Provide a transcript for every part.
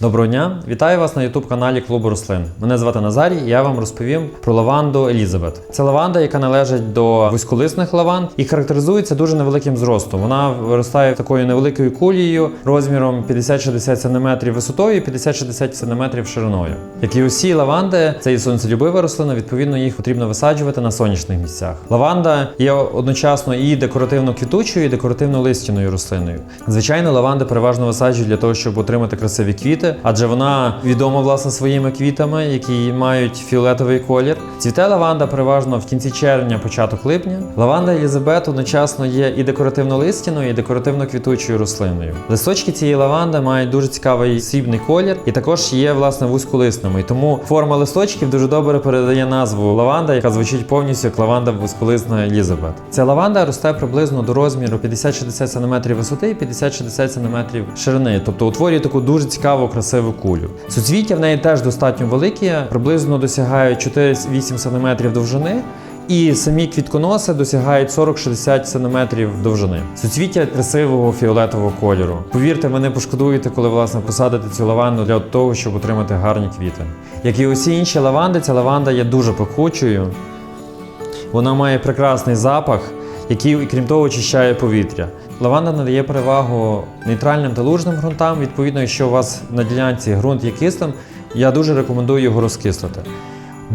Доброго дня, вітаю вас на youtube каналі Клубу рослин. Мене звати Назарій, і я вам розповім про лаванду Елізабет. Це лаванда, яка належить до вузьколисних лаванд і характеризується дуже невеликим зростом. Вона виростає такою невеликою кулією розміром 50-60 см висотою і 50-60 см шириною. Як і усі лаванди, це і сонцелюбива рослина, відповідно їх потрібно висаджувати на сонячних місцях. Лаванда є одночасно і декоративно-квітучою, і декоративно-листяною рослиною. Звичайно, лаванди переважно висаджують для того, щоб отримати красиві квіти, адже вона відома власне своїми квітами, які мають фіолетовий колір. Цвіте лаванда переважно в кінці червня, початок липня. Лаванда Елізабет одночасно є і декоративно-листяною, і декоративно-квітучою рослиною. Листочки цієї лаванди мають дуже цікавий срібний колір, і також є власне вузьколисними. І тому форма листочків дуже добре передає назву лаванда, яка звучить повністю як лаванда вузьколисна Елізабет. Ця лаванда росте приблизно до розміру 50-60 см висоти і 50-60 см ширини, тобто утворює таку дуже цікаву красиву кулю. Суцвіття в неї теж достатньо великі, приблизно досягають 4-8 см довжини. І самі квітконоси досягають 40-60 см довжини. Суцвіття красивого фіолетового кольору. Повірте, ви не пошкодуєте, коли власне посадите цю лаванду для того, щоб отримати гарні квіти. Як і усі інші лаванди, ця лаванда є дуже пахучою. Вона має прекрасний запах, який, крім того, очищає повітря. Лаванда надає перевагу нейтральним та лужним ґрунтам. Відповідно, якщо у вас на ділянці ґрунт є кислим, я дуже рекомендую його розкислити.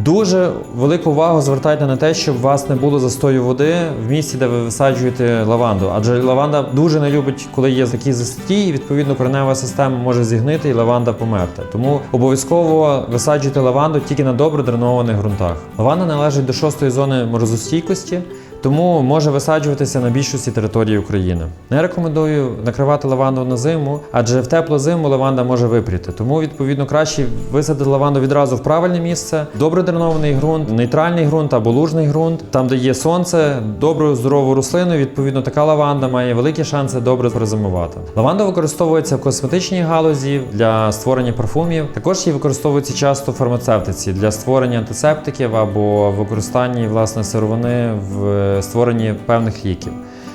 Дуже велику увагу звертайте на те, щоб у вас не було застою води в місці, де ви висаджуєте лаванду. Адже лаванда дуже не любить, коли є такі застій, і відповідно коренева система може зігнити і лаванда померти. Тому обов'язково висаджуйте лаванду тільки на добре дренованих ґрунтах. Лаванда належить до шостої зони морозостійкості. Тому може висаджуватися на більшості території України. Не рекомендую накривати лаванду на зиму, адже в теплу зиму лаванда може випріти. Тому, відповідно, краще висадити лаванду відразу в правильне місце, добре дренований ґрунт, нейтральний ґрунт або лужний ґрунт, там, де є сонце, добру здорову рослину. Відповідно, така лаванда має великі шанси добре перезимувати. Лаванда використовується в косметичній галузі для створення парфумів. Також її використовується часто в фармацевтиці для створення антисептиків або використанні власне сировини в створенні певних ліків.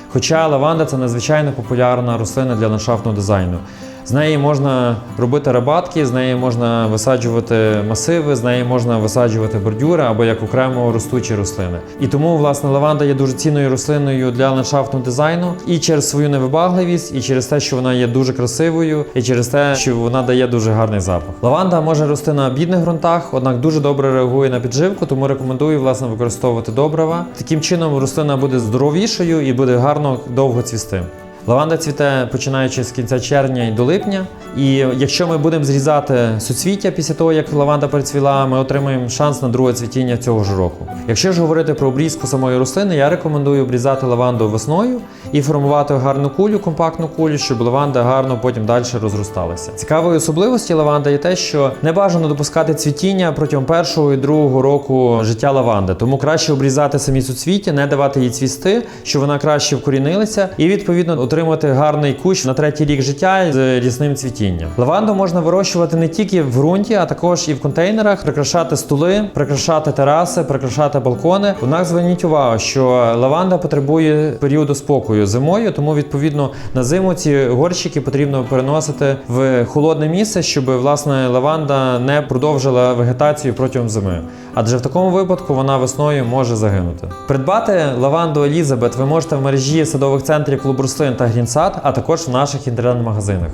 Хоча лаванда це надзвичайно популярна рослина для ландшафтного дизайну. З неї можна робити рабатки, з неї можна висаджувати масиви, з неї можна висаджувати бордюри або як окремо ростучі рослини. І тому, власне, лаванда є дуже цінною рослиною для ландшафтного дизайну і через свою невибагливість, і через те, що вона є дуже красивою, і через те, що вона дає дуже гарний запах. Лаванда може рости на бідних ґрунтах, однак дуже добре реагує на підживку, тому рекомендую власне використовувати добрива. Таким чином рослина буде здоровішою і буде гарно довго цвісти. Лаванда цвіте починаючи з кінця червня і до липня. І якщо ми будемо зрізати суцвіття після того, як лаванда перецвіла, ми отримаємо шанс на друге цвітіння цього ж року. Якщо ж говорити про обрізку самої рослини, я рекомендую обрізати лаванду весною і формувати гарну кулю, компактну кулю, щоб лаванда гарно потім далі розросталася. Цікавою особливості лаванди є те, що не бажано допускати цвітіння протягом першого і другого року життя лаванди, тому краще обрізати самі суцвіття, не давати їй цвісти, щоб вона краще вкорінилася, і відповідно отримати гарний кущ на третій рік життя з різним цвітінням. Лаванду можна вирощувати не тільки в ґрунті, а також і в контейнерах, прикрашати стули, прикрашати тераси, прикрашати балкони. Однак зверніть увагу, що лаванда потребує періоду спокою зимою, тому відповідно на зиму ці горщики потрібно переносити в холодне місце, щоб власне лаванда не продовжила вегетацію протягом зими. Адже в такому випадку вона весною може загинути. Придбати лаванду Елізабет ви можете в мережі садових центрів клуб рослин та Грінсад, а також в наших інтернет-магазинах.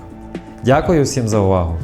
Дякую всім за увагу!